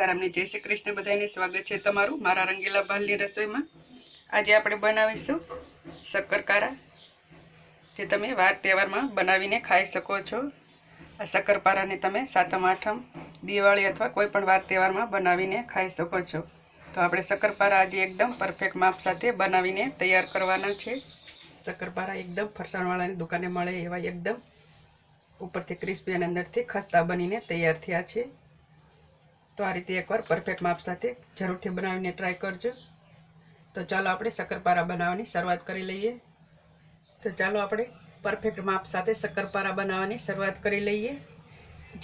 સીતારામની જય શ્રી કૃષ્ણ બધાને સ્વાગત છે તમારું મારા રંગીલા ભાલની રસોઈમાં. આજે આપણે બનાવીશું શક્કરકારા, જે તમે વાર તહેવારમાં બનાવીને ખાઈ શકો છો. આ શક્કરપારાને તમે સાતમ, આઠમ, દિવાળી અથવા કોઈ પણ વાર તહેવારમાં બનાવીને ખાઈ શકો છો. તો આપણે શક્કરપારા આજે એકદમ પરફેક્ટ માપ સાથે બનાવીને તૈયાર કરવાના છે. શક્કરપારા એકદમ ફરસાણવાળાની દુકાને મળે એવા એકદમ ઉપરથી ક્રિસ્પી અને અંદરથી ખસ્તા બનીને તૈયાર થયા છે. તો આ રીતે એકવાર પરફેક્ટ માપ સાથે જરૂરથી બનાવીને ટ્રાય કરજો. તો ચાલો આપણે શક્કરપારા બનાવવાની શરૂઆત કરી લઈએ. તો ચાલો આપણે પરફેક્ટ માપ સાથે શક્કરપારા બનાવવાની શરૂઆત કરી લઈએ.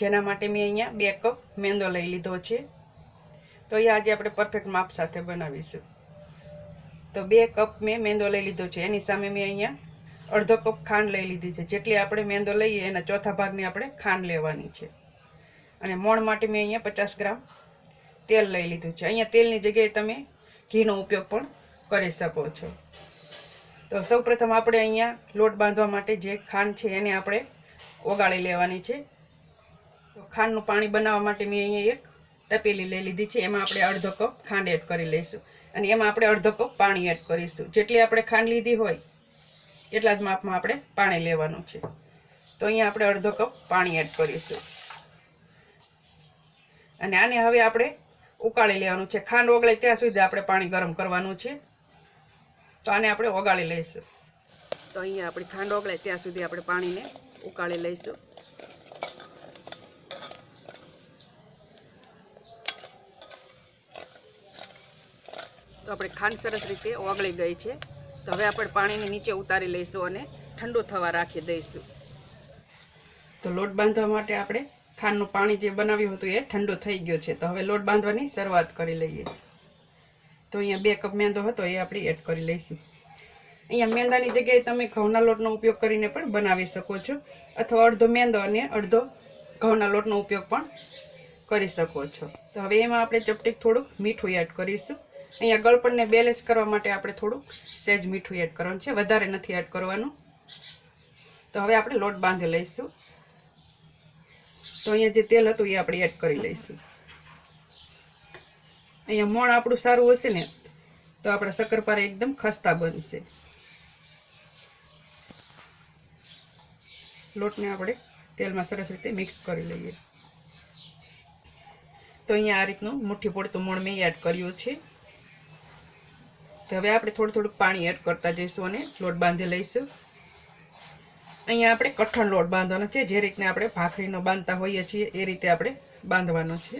જેના માટે મેં અહીંયા બે કપ મેંદો લઈ લીધો છે. તો અહીંયા આજે આપણે પરફેક્ટ માપ સાથે બનાવીશું. તો બે કપ મેં મેંદો લઈ લીધો છે. એની સામે મેં અહીંયા અડધો કપ ખાંડ લઈ લીધી છે. જેટલી આપણે મેંદો લઈએ એના ચોથા ભાગની આપણે ખાંડ લેવાની છે. અને મોણ માટે મેં અહીંયા પચાસ ગ્રામ તેલ લઈ લીધું છે. અહીંયા તેલની જગ્યાએ તમે ઘીનો ઉપયોગ પણ કરી શકો છો. તો સૌપ્રથમ આપણે અહીંયા લોટ બાંધવા માટે જે ખાંડ છે એને આપણે ઓગાળી લેવાની છે. તો ખાંડનું પાણી બનાવવા માટે મેં અહીંયા એક તપેલી લઈ લીધી છે. એમાં આપણે અડધો કપ ખાંડ એડ કરી લઈશું. અને એમાં આપણે અડધો કપ પાણી એડ કરીશું. જેટલી આપણે ખાંડ લીધી હોય એટલા જ માપમાં આપણે પાણી લેવાનું છે. તો અહીંયા આપણે અડધો કપ પાણી એડ કરીશું. અને આને હવે આપણે ઉકાળી લેવાનું છે. ખાંડ ઓગળે ત્યાં સુધી આપણે પાણી ગરમ કરવાનું છે. તો આને આપણે ઓગાળી લઈશું. તો અહીંયા આપણી ખાંડ ઓગળે ત્યાં સુધી આપણે પાણીને ઉકાળી લઈશું. તો આપણે ખાંડ સરસ રીતે ઓગળી ગઈ છે. તો હવે આપણે પાણીને નીચે ઉતારી લઈશું અને ઠંડુ થવા રાખી દઈશું. તો લોટ બાંધવા માટે આપણે ખાંડનું પાણી જે બનાવ્યું હતું એ ઠંડુ થઈ ગયું છે. તો હવે લોટ બાંધવાની શરૂઆત કરી લઈએ. તો અહીંયા બે કપ મેંદો હતો, એ આપણે એડ કરી લઈશું. અહીંયા મેંદાની જગ્યાએ તમે ઘઉંના લોટનો ઉપયોગ કરીને પણ બનાવી શકો છો, અથવા અડધો મેંદો અને અડધો ઘઉંના લોટનો ઉપયોગ પણ કરી શકો છો. તો હવે એમાં આપણે ચપટીક થોડુંક મીઠું એડ કરીશું. અહીંયા ગળપણને બેલેન્સ કરવા માટે આપણે થોડુંક સહેજ મીઠું એડ કરવાનું છે, વધારે નથી એડ કરવાનું. તો હવે આપણે લોટ બાંધી લઈશું. તો અહીંયા જે તેલ હતું એ આપણે એડ કરી લઈશું. અહીંયા મોણ આપણું સારું હશે ને, તો આપણા શક્કરપારા એકદમ ખસ્તા બનશે. લોટને આપણે તેલમાં સરસ રીતે મિક્સ કરી લઈએ. તો અહીંયા આ રીતનું મુઠ્ઠી પડતું મોણ મેં એડ કર્યું છે. તો હવે આપણે થોડું થોડુંક પાણી એડ કરતા જઈશું અને લોટ બાંધી લઈશું. અહીંયા આપણે કઠણ લોટ બાંધવાનો છે. જે રીતને આપણે ભાખરીનો બાંધતા હોઈએ છીએ, એ રીતે આપણે બાંધવાનો છે.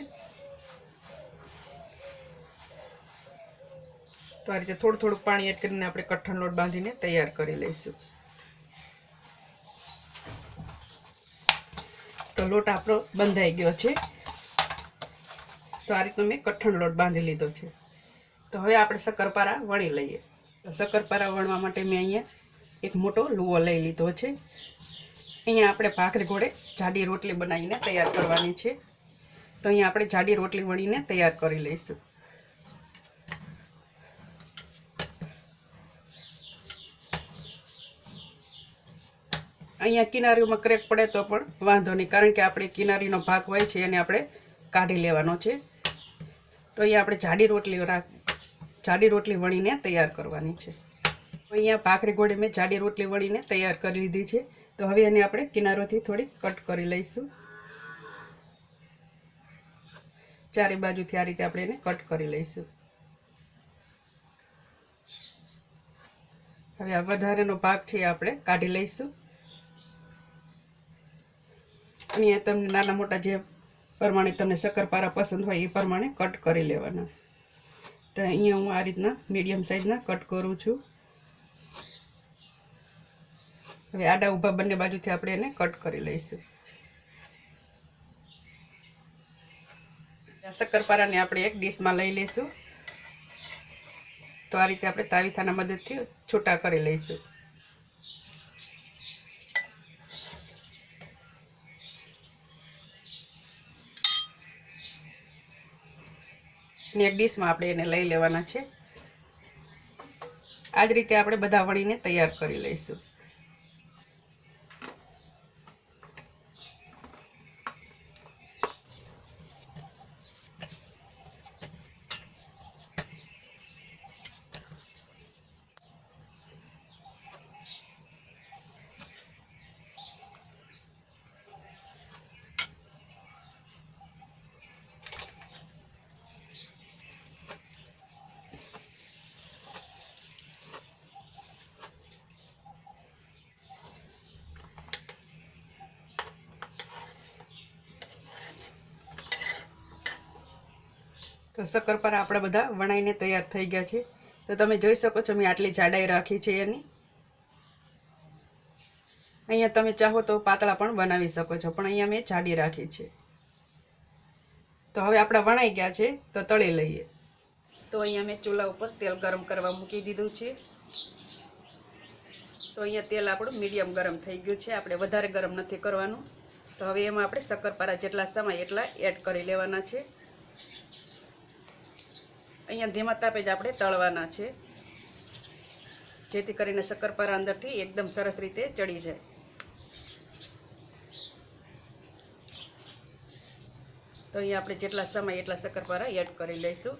તો આ રીતે થોડું થોડું પાણી એડ કરીને આપણે કઠણ લોટ બાંધીને તૈયાર કરી લઈશું. તો લોટ આપણો બંધાઈ ગયો છે. તો આ રીતનો મેં કઠણ લોટ બાંધી લીધો છે. તો હવે આપણે શક્કરપારા વણી લઈએ. શક્કરપારા વણવા માટે મેં અહીંયા એક મોટો લુવો લઈ લીધો છે. અહીંયા આપણે ભાખરી ઘોડે જાડી રોટલી બનાવીને તૈયાર કરવાની છે. તો અહીંયા આપણે જાડી રોટલી વણીને તૈયાર કરી લઈશું. અહીંયા કિનારીઓમાં ક્રેક પડે તો પણ વાંધો નહીં, કારણ કે આપણે કિનારીનો ભાગ હોય છે એને આપણે કાઢી લેવાનો છે. તો અહીંયા આપણે જાડી રોટલી જાડી રોટલી વણીને તૈયાર કરવાની છે. અહીંયા ભાખરી ગોળે મેં જાડી રોટલી વળીને તૈયાર કરી લીધી છે. તો હવે એને આપણે કિનારોથી થોડી કટ કરી લઈશું. ચારે બાજુથી આ રીતે આપણે એને કટ કરી લઈશું. હવે આ વધારેનો ભાગ છે એ આપણે કાઢી લઈશું. અહીંયા તમને નાના મોટા જે પ્રમાણે તમને શક્કરપારા પસંદ હોય એ પ્રમાણે કટ કરી લેવાના. તો અહીંયા હું આ રીતના મીડિયમ સાઇઝના કટ કરું છું. હવે આડા ઊભા બંને બાજુથી આપણે એને કટ કરી લઈશું. શક્કરપારાને આપણે એક ડીશમાં લઈ લઈશું. તો આ રીતે આપણે તાવીથાના મદદથી છૂટા કરી લઈશું. ને એક ડીશમાં આપણે એને લઈ લેવાના છે. આ જ રીતે આપણે બધા વણીને તૈયાર કરી લઈશું. તો શક્કરપારા આપણા બધા વણાઈને તૈયાર થઈ ગયા છે. તો તમે જોઈ શકો છો, મેં આટલી જાડાઈ રાખી છે એની. અહીંયા તમે ચાહો તો પાતળા પણ બનાવી શકો છો, પણ અહીંયા મેં જાડી રાખી છે. તો હવે આપણા વણાઈ ગયા છે, તો તળી લઈએ. તો અહીંયા મેં ચૂલા ઉપર તેલ ગરમ કરવા મૂકી દીધું છે. તો અહીંયા તેલ આપણું મીડિયમ ગરમ થઈ ગયું છે, આપણે વધારે ગરમ નથી કરવાનું. તો હવે એમાં આપણે શક્કરપારા જેટલા સમય એટલા એડ કરી લેવાના છે. અહીંયા ધીમા તાપે જ આપણે તળવાના છે. જેથી કરીને શક્કરપારા અંદરથી એકદમ સરસ રીતે ચડી જાય. તો અહીંયા આપણે જેટલા સમય એટલા શક્કરપારા એડ કરી લઈશું.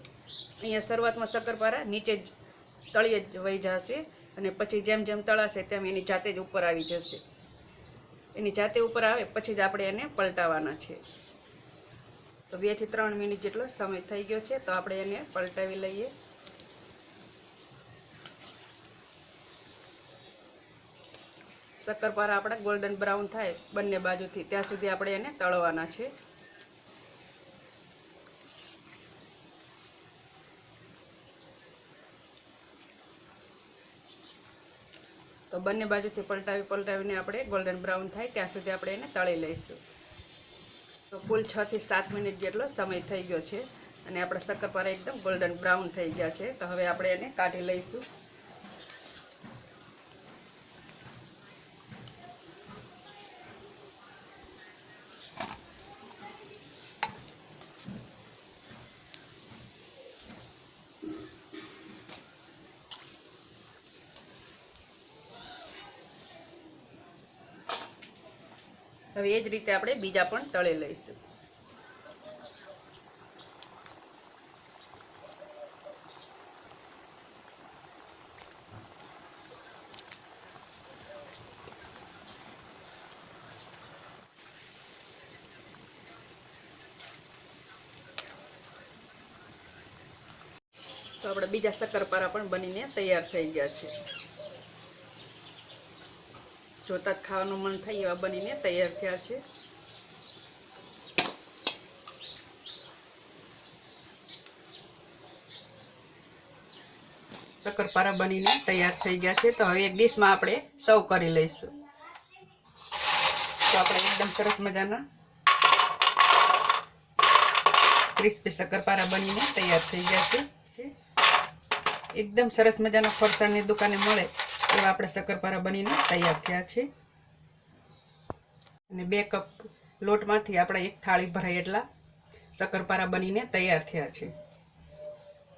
અહીંયા શરૂઆતમાં શક્કરપારા નીચે જ તળીએ જ વહી જશે અને પછી જેમ જેમ તળાશે તેમ એની જાતે જ ઉપર આવી જશે. એની જાતે ઉપર આવે પછી જ આપણે એને પલટાવવાના છે. તો બેથી ત્રણ મિનિટ જેટલો સમય થઈ ગયો છે, તો આપણે એને પલટાવી લઈએ. શક્કરપારા આપણા ગોલ્ડન બ્રાઉન થાય બંને બાજુથી, ત્યાં સુધી આપણે એને તળવાના છે. તો બંને બાજુથી પલટાવી, પલટાવીને આપણે ગોલ્ડન બ્રાઉન થાય, ત્યાં સુધી આપણે એને તળી લઈશું. તો કુલ છ થી સાત મિનિટ જેટલો સમય થઈ ગયો છે. અને આપણા શક્કરપારા એકદમ ગોલ્ડન બ્રાઉન થઈ ગયા છે. તો હવે આપણે એને કાઢી લઈશું. હવે એ જ રીતે આપણે બીજા પણ તળી લઈશું. તો આપણે બીજા શક્કરપારા પણ બનીને તૈયાર થઈ ગયા છે જોતા જ ખાવાનું મન થાય એવા બનીને તૈયાર થયા છે. શક્કરપારા બનીને તૈયાર થઈ ગયા છે. તો હવે એક ડીશમાં આપણે સર્વ કરી લઈશું. તો આપણે એકદમ સરસ મજાના ક્રિસ્પી શક્કરપારા બનીને તૈયાર થઈ ગયા છે. એકદમ સરસ મજાના ફરસાણની દુકાને મળે. એવા આપણે શક્કરપારા બનીને તૈયાર થયા છે. અને બે કપ લોટમાંથી આપણે એક થાળી ભરાય એટલા શક્કરપારા બનીને તૈયાર થયા છે.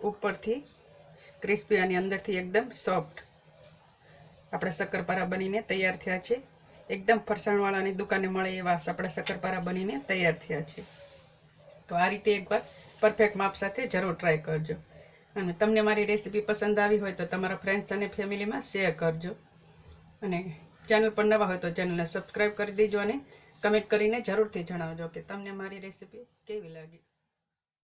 ઉપરથી ક્રિસ્પી અને અંદરથી એકદમ સોફ્ટ આપણે શક્કરપારા બનીને તૈયાર થયા છે. એકદમ ફરસાણવાળાની દુકાને મળે એવા આપણા શક્કરપારા બનીને તૈયાર થયા છે. તો આ રીતે એકવાર પરફેક્ટ માપ સાથે જરૂર ટ્રાય કરજો. અને તમને મારી રેસીપી પસંદ આવી હોય તો તમારા ફ્રેન્ડ્સ અને ફેમિલીમાં શેર કરજો. અને ચેનલ પર નવા હોય તો ચેનલને સબસ્ક્રાઈબ કરી દેજો અને કમેન્ટ કરીને જરૂરથી જણાવજો કે તમને મારી રેસીપી કેવી લાગી.